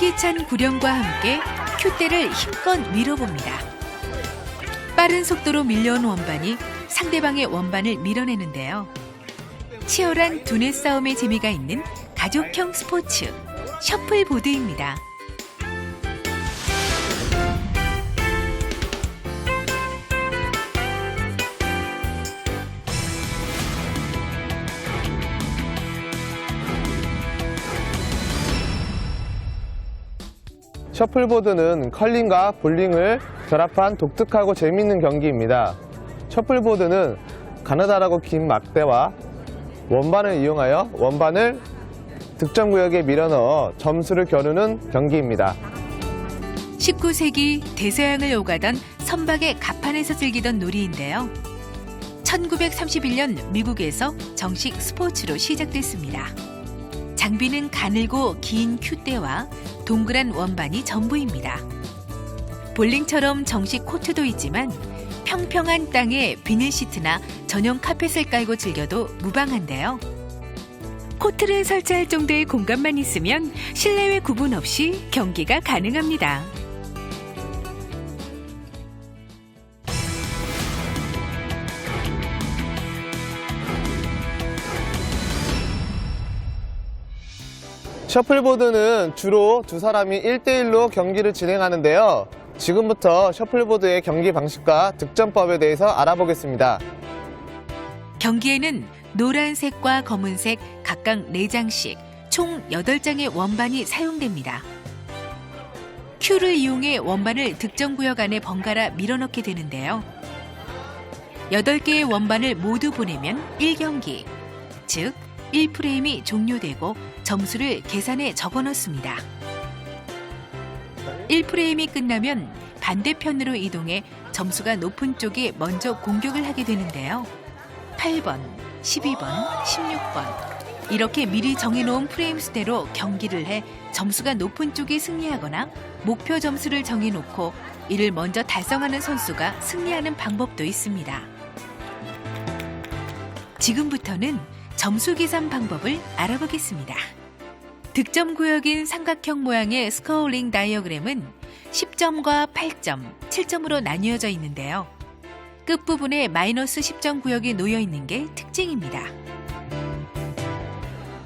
활기찬 구령과 함께 큐대를 힘껏 밀어봅니다. 빠른 속도로 밀려온 원반이 상대방의 원반을 밀어내는데요. 치열한 두뇌 싸움의 재미가 있는 가족형 스포츠 셔플보드입니다. 셔플보드는 컬링과 볼링을 결합한 독특하고 재미있는 경기입니다. 셔플보드는 가느다랗고 긴 막대와 원반을 이용하여 원반을 득점 구역에 밀어넣어 점수를 겨루는 경기입니다. 19세기 대서양을 오가던 선박의 갑판에서 즐기던 놀이인데요. 1931년 미국에서 정식 스포츠로 시작됐습니다. 장비는 가늘고 긴 큐대와 동그란 원반이 전부입니다. 볼링처럼 정식 코트도 있지만 평평한 땅에 비닐 시트나 전용 카펫을 깔고 즐겨도 무방한데요. 코트를 설치할 정도의 공간만 있으면 실내외 구분 없이 경기가 가능합니다. 셔플보드는 주로 두 사람이 1대1로 경기를 진행하는데요. 지금부터 셔플보드의 경기 방식과 득점법에 대해서 알아보겠습니다. 경기에는 노란색과 검은색 각각 4장씩 총 8장의 원반이 사용됩니다. 큐를 이용해 원반을 득점 구역 안에 번갈아 밀어넣게 되는데요. 8개의 원반을 모두 보내면 1경기, 즉 1프레임이 종료되고 점수를 계산에 적어 넣습니다. 1프레임이 끝나면 반대편으로 이동해 점수가 높은 쪽이 먼저 공격을 하게 되는데요. 8번, 12번, 16번. 이렇게 미리 정해놓은 프레임 수대로 경기를 해 점수가 높은 쪽이 승리하거나 목표 점수를 정해놓고 이를 먼저 달성하는 선수가 승리하는 방법도 있습니다. 지금부터는 점수 계산 방법을 알아보겠습니다. 득점 구역인 삼각형 모양의 스코어링 다이어그램은 10점과 8점, 7점으로 나뉘어져 있는데요. 끝부분에 마이너스 10점 구역이 놓여 있는 게 특징입니다.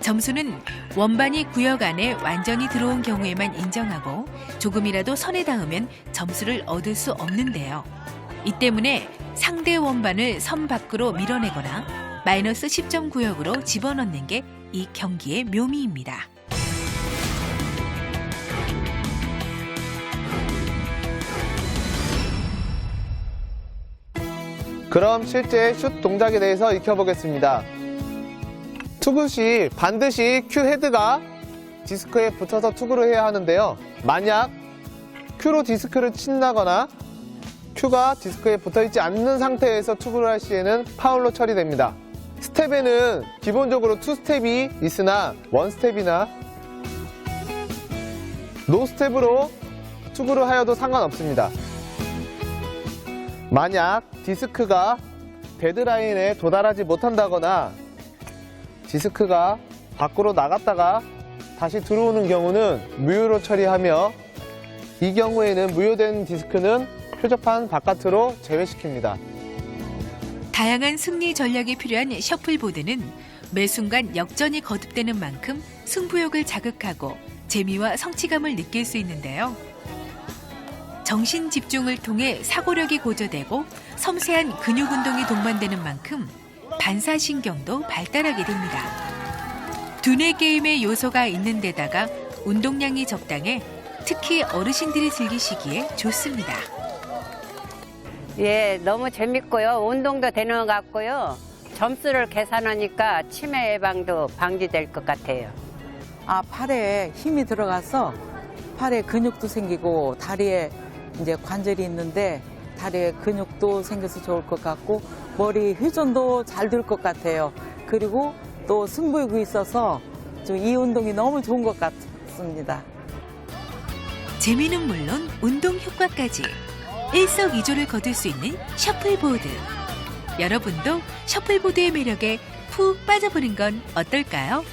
점수는 원반이 구역 안에 완전히 들어온 경우에만 인정하고 조금이라도 선에 닿으면 점수를 얻을 수 없는데요. 이 때문에 상대 원반을 선 밖으로 밀어내거나 마이너스 10점 구역으로 집어넣는 게 이 경기의 묘미입니다. 그럼 실제 슛 동작에 대해서 익혀보겠습니다. 투구 시 반드시 큐 헤드가 디스크에 붙어서 투구를 해야 하는데요. 만약 큐로 디스크를 친다거나 큐가 디스크에 붙어 있지 않는 상태에서 투구를 할 시에는 파울로 처리됩니다. 스텝에는 기본적으로 투 스텝이 있으나 원 스텝이나 노 스텝으로 투구를 하여도 상관없습니다. 만약 디스크가 데드라인에 도달하지 못한다거나 디스크가 밖으로 나갔다가 다시 들어오는 경우는 무효로 처리하며 이 경우에는 무효된 디스크는 표적판 바깥으로 제외시킵니다. 다양한 승리 전략이 필요한 셔플보드는 매 순간 역전이 거듭되는 만큼 승부욕을 자극하고 재미와 성취감을 느낄 수 있는데요. 정신 집중을 통해 사고력이 고조되고 섬세한 근육 운동이 동반되는 만큼 반사신경도 발달하게 됩니다. 두뇌 게임의 요소가 있는 데다가 운동량이 적당해 특히 어르신들이 즐기시기에 좋습니다. 예, 너무 재밌고요. 운동도 되는 것 같고요. 점수를 계산하니까 치매 예방도 방지될 것 같아요. 아, 팔에 힘이 들어가서 팔에 근육도 생기고 다리에 이제 관절이 있는데 다리에 근육도 생겨서 좋을 것 같고 머리 회전도 잘 될 것 같아요. 그리고 또 승부욕이 있어서 좀 이 운동이 너무 좋은 것 같습니다. 재미는 물론 운동 효과까지 일석이조를 거둘 수 있는 셔플보드. 여러분도 셔플보드의 매력에 푹 빠져보는 건 어떨까요?